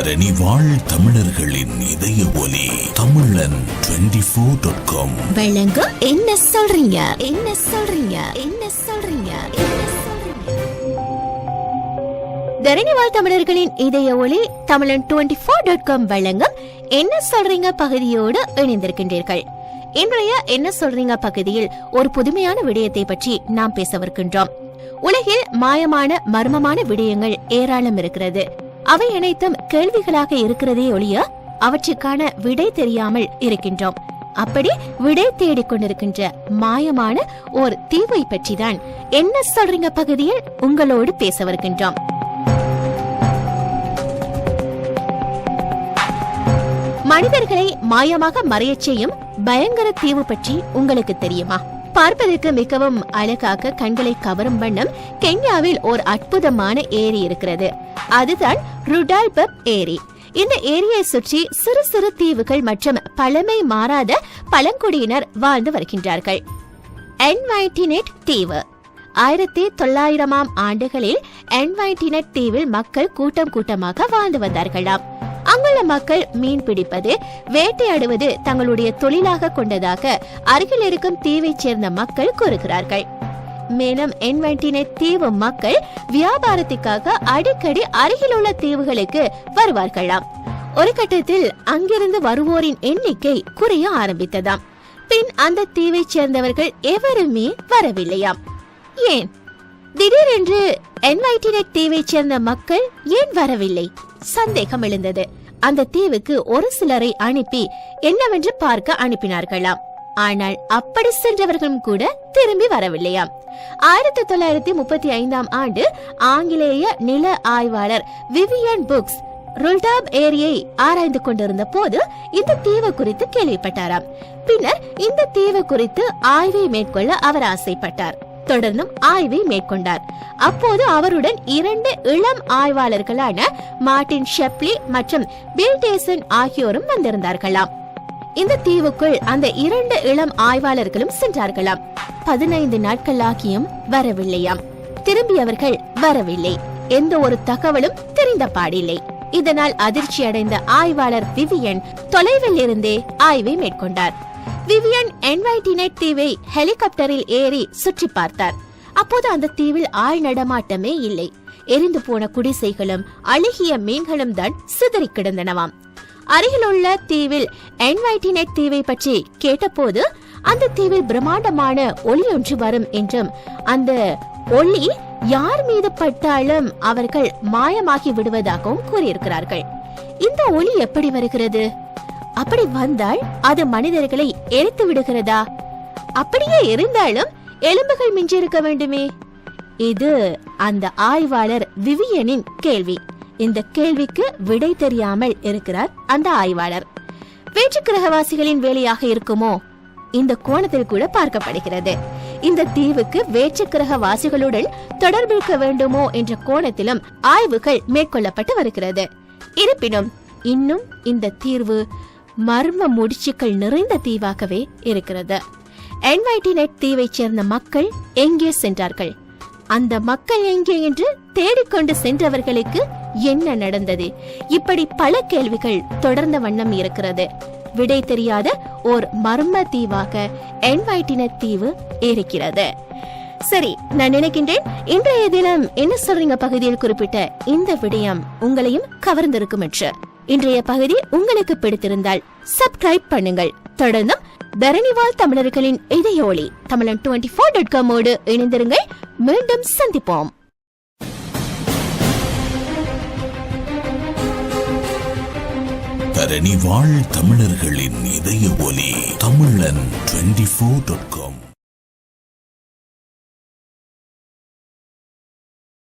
தரணி வாழ் தமிழர்களின் இதய ஒலி தமிழன் டுவெண்டி ஃபோர் டாட் காம் வழங்க என்ன சொல்றீங்க? என்ன சொல்றீங்க? என்ன சொல்றீங்க? தரணிவாழ் தமிழர்களின் இதய ஒளி தமிழன் டுவெண்ட்டி ஃபோர் டாட் காம் வழங்கும் என்ன சொல்றீங்க பகுதியோடு இணைந்திருக்கின்றீர்கள். இன்றைய என்ன சொல்றீங்க பகுதியில் ஒரு புதுமையான விடயத்தை பற்றி நாம் பேசவிருக்கின்றோம் உலகில் மாயமான மர்மமான விடயங்கள் ஏராளம் இருக்கிறது. அவை அனைத்தும் கேள்விகளாக இருக்கிறதே ஒழிய அவற்றுக்கான விடை தெரியாமல் இருக்கின்றோம். அப்படி விடை தேடிக் கொண்டிருக்கின்ற மாயமான ஒரு தீவை பற்றிதான் என்ன சொல்றீங்க பகுதியில் உங்களோடு பேச வருகின்றோம். மனிதர்களை மாயமாக மறையச் செய்யும் பயங்கர தீவு பற்றி உங்களுக்கு தெரியுமா? பார்ப்பதற்கு மிகவும் அழகாக கண்களை கவரும் வண்ணம் கென்யாவில் ஒரு அற்புதமான ஏரி இருக்கிறது. அதுதான் ருடால்பப் ஏரி. இந்த ஏரியை சுற்றி சிறு சிறு தீவுகள் மற்றும் பழமை மாறாத பழங்குடியினர் வாழ்ந்து வருகின்றார்கள். என்வைட்டினேட் தீவு. ஆயிரத்தி தொள்ளாயிரமாம் ஆண்டுகளில் என்வைட்டினட் தீவில் மக்கள் கூட்டம் கூட்டமாக வாழ்ந்து வந்தார்களாம். அங்குள்ள மக்கள் மீன் பிடிப்பது வேட்டையாடுவது தங்களுடைய தொழிலாக கொண்டதாக அருகில் இருக்கும் தீவைச் சேர்ந்த மக்கள் கூறுகிறார்கள். மேலும் என்வென்டினெட் தீவு மக்கள் வியாபாரத்திற்காக அடிக்கடி அருகிலுள்ள தீவுகளுக்கு வருவார்களாம். ஒரு கட்டத்தில் அங்கிருந்து வருவோரின் எண்ணிக்கை குறைய ஆரம்பித்ததாம். பின் அந்த தீவைச் சேர்ந்தவர்கள் எவருமே வரவில்லையாம். ஏன்? திடீரென்று என்வைட்டினெட் தீவைச் சேர்ந்த மக்கள் ஏன் வரவில்லை? சந்தேகம் எழுந்தது. அந்த தீவுக்கு ஒரு சிலரை அனுப்பி என்னவென்று பார்க்க அனுப்பினார்களாம். ஆனால் அப்படி சென்றவர்களும் கூட திரும்பி வரவில்லையாம். ஆயிரத்தி தொள்ளாயிரத்தி முப்பத்தி ஐந்தாம் ஆண்டு ஆங்கிலேய நில ஆய்வாளர் விவியன் புக்ஸ் ருல்டாப் ஏரியை ஆராய்ந்து கொண்டிருந்த போது இந்த தீவு குறித்து கேள்விப்பட்டாராம். பின்னர் இந்த தீவு குறித்து ஆய்வை மேற்கொள்ள அவர் ஆசைப்பட்டார். தொடர்ந்தும் ஆய்வை மேற்கொண்டார். அப்போது அவருடன் இரண்டு இளம் ஆய்வாளர்களான மார்டின் ஷெப்லி மற்றும் பில் டேசன் ஆகியோரும் வந்திருந்தார்களாம். இந்த தீவுக்குள் அந்த இரண்டு இளம் ஆய்வாளர்களும் சென்றார்களாம். பதினைந்து நாட்கள் ஆகியும் வரவில்லையாம். திரும்பியவர்கள் வரவில்லை. எந்த ஒரு தகவலும் தெரிந்த பாடில்லை. இதனால் அதிர்ச்சி அடைந்த ஆய்வாளர் விவியன் தொலைவில் இருந்தே ஆய்வை மேற்கொண்டார். விவியன் என்வைட்டினட் தீவை ஹெலிகாப்டரில் ஏறி சுற்றி பார்த்தார். அப்போது அந்த தீவில் ஆள் நடமாட்டமே இல்லை. எரிந்து போன குடிசைகளும் அழுகிய மீன்களும் தான் சிதறி கிடந்தனவாம். அருகிலுள்ள தீவில் என்வைட்டினட் தீவை பற்றி கேட்டபோது அந்த தீவில் பிரம்மாண்டமான ஒளி ஒன்று வரும் என்றும் அந்த ஒளி யார் மீது பட்டாலும் அவர்கள் மாயமாகி விடுவதாகவும் கூறியிருக்கிறார்கள். இந்த ஒளி எப்படி வருகிறது? அப்படி வந்தால் அது மனிதர்களை எரித்து விடுகிறதா? அப்படியே இருந்தாலும் எலும்புகள் மிஞ்சிருக்க வேண்டுமே? இது அந்த ஆய்வாளர் விவியனின் கேள்வி. இந்த கேள்விக்கு விடை தெரியாமல் இருக்கிறார் அந்த ஆய்வாளர். வேற்று கிரகவாசிகளின் வேலையாக இருக்குமோ? இந்த கோணத்தில் கூட பார்க்கப்படுகிறது. இந்த தீவுக்கு வேற்று கிரக வாசிகளுடன் தொடர்பிருக்க வேண்டுமோ என்ற கோணத்திலும் ஆய்வுகள் மேற்கொள்ளப்பட்டு வருகிறது. இருப்பினும் இன்னும் இந்த தீர்வு மர்ம முடிச்சுக்கள் நிறைந்த தீவாகவே இருக்கிறது. என்வைட்டினெட் தீவைச் சேர்ந்த மக்கள் எங்கே சென்றார்கள்? அந்த மக்கள் எங்கே என்று தேடிக்கொண்டு சென்றவர்களுக்கு என்ன நடந்தது? இப்படி பல கேள்விகள் தொடர்ந்த வண்ணம் இருக்கிறது. விடை தெரியாத ஓர் மர்ம தீவாக என்வைட்டின தீவு இருக்கிறது. சரி நான் நினைக்கின்றேன் இன்றைய தினம் என்ன சொல்றீங்க பகுதியில் குறிப்பிட்ட இந்த விடயம் உங்களையும் கவர்ந்திருக்கும் என்று. இன்றைய பகுதி உங்களுக்கு பிடித்திருந்தால் சப்ஸ்கிரைப் பண்ணுங்கள். தொடர்ந்தும் தரணிவால் தமிழர்களின் இதயோலி தமிழன் டுவெண்ட்டி ஃபோர் டாட் காமோடு இணைந்திருங்கள். மீண்டும் சந்திப்போம். தரணி வாழ் தமிழர்களின் இதய ஒலி தமிழன் டுவெண்டி ஃபோர் டாட் காம்